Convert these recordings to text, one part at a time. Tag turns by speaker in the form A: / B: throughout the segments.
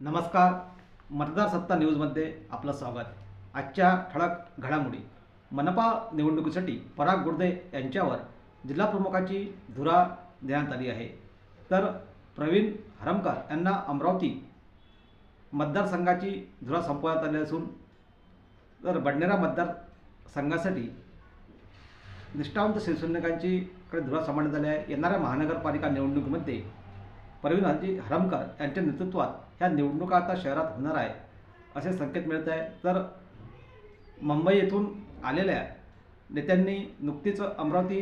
A: नमस्कार. मतदार सत्ता न्यूजमध्ये आपलं स्वागत. आजच्या ठळक घडामोडी. मनपा निवडणुकीसाठी पराग गुर्दे यांच्यावर जिल्हा प्रमुखाची धुरा देण्यात आली आहे. तर प्रवीण हरमकर यांना अमरावती मतदारसंघाची धुरा संपवण्यात आली असून तर बडनेरा मतदारसंघासाठी निष्ठावंत शिवसैनिकांची कडे धुरा सांभाळण्यात आली आहे. येणाऱ्या महानगरपालिका निवडणुकीमध्ये प्रवीण हरमकर यांच्या नेतृत्वात ह्या निवडणुका आता शहरात होणार आहे असे संकेत मिळत आहे. तर मुंबई येथून आलेल्या नेत्यांनी नुकतीच अमरावती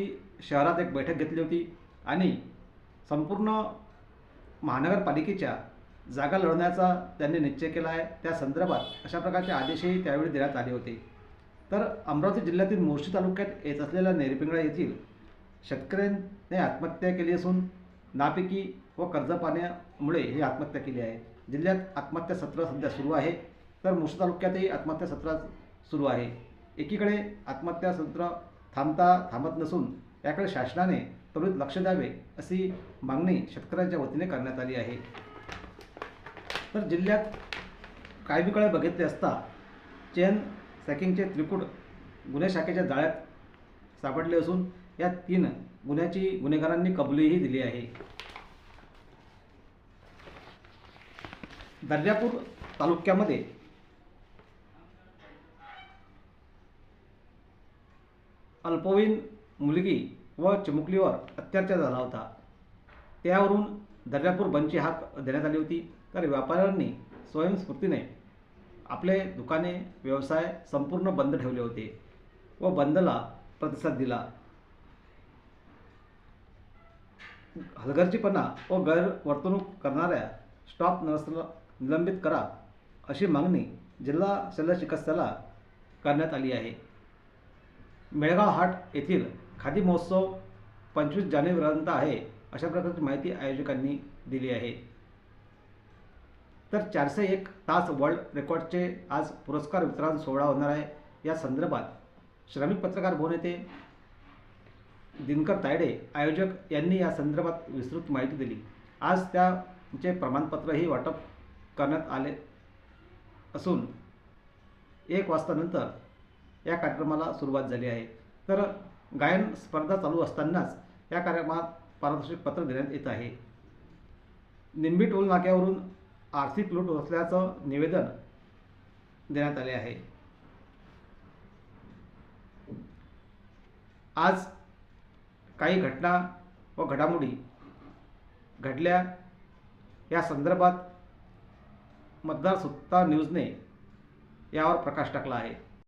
A: शहरात एक बैठक घेतली होती आणि संपूर्ण महानगरपालिकेच्या जागा लढवण्याचा त्यांनी निश्चय केला आहे. त्या संदर्भात अशा प्रकारचे आदेशही त्यावेळी देण्यात आले होते. तर अमरावती जिल्ह्यातील मोर्शी तालुक्यात येत असलेल्या नेरपिंगळा येथील शेतकऱ्यांनी आत्महत्या केली असून नापिकी व कर्ज पाण्यामुळे ही आत्महत्या केली आहे. जिल्ह्यात आत्महत्या सत्र सध्या सुरू आहे. तर मोर्शी तालुक्यातही आत्महत्या सत्र सुरू आहे. एकीकडे आत्महत्या सत्र थांबता थांबत नसून याकडे शासनाने त्वरित लक्ष द्यावे अशी मागणी शेतकऱ्यांच्या वतीने करण्यात आली आहे. तर जिल्ह्यात काही बघितले असता चेन सॅकिंगचे त्रिकूट गुन्हे शाखेच्या जाळ्यात सापडले असून या तीन गुन्ह्याची गुन्हेगारांनी कबुलीही दिली आहे. दर्यापूर तालुक्यामध्ये अल्पवयीन मुलगी व चिमुकलीवर अत्याचार झाला होता. त्यावरून दर्यापूर बंदची हाक देण्यात आली होती. तर व्यापाऱ्यांनी स्वयंस्फूर्तीने आपले दुकाने व्यवसाय संपूर्ण बंद ठेवले होते व बंदला प्रतिसाद दिला. हलगर्जीपणा व गैरवर्तणूक करणाऱ्या स्टॉप नर्सला निलंबित करा अशी मागणी जिल्हा शल्य चिकित्साला करण्यात आली आहे. मेळगाव हाट येथील खादी महोत्सव पंचवीस जानेवारीपर्यंत आहे अशा प्रकारची माहिती आयोजकांनी दिली आहे. तर चारशे एक तास वर्ल्ड रेकॉर्डचे आज पुरस्कार वितरण सोहळा होणार आहे. या संदर्भात श्रमिक पत्रकार भवन येथे दिनकर तायडे आयोजक यांनी या संदर्भात विस्तृत माहिती दिली. आज त्याचे प्रमाणपत्रही वाटप करण्यात आले असून एक वाजतानंतर या कार्यक्रमाला सुरुवात झाली आहे. तर गायन स्पर्धा चालू असतानाच या कार्यक्रमात पारदर्शक पत्र देण्यात येत आहे. निंबी टोल नाक्यावरून आर्थिक लूट असल्याचं निवेदन देण्यात आले आहे. आज काही घटना व घडामोडी घडल्या या संदर्भात मतदार सत्ता न्यूजने यावर प्रकाश टाकला आहे.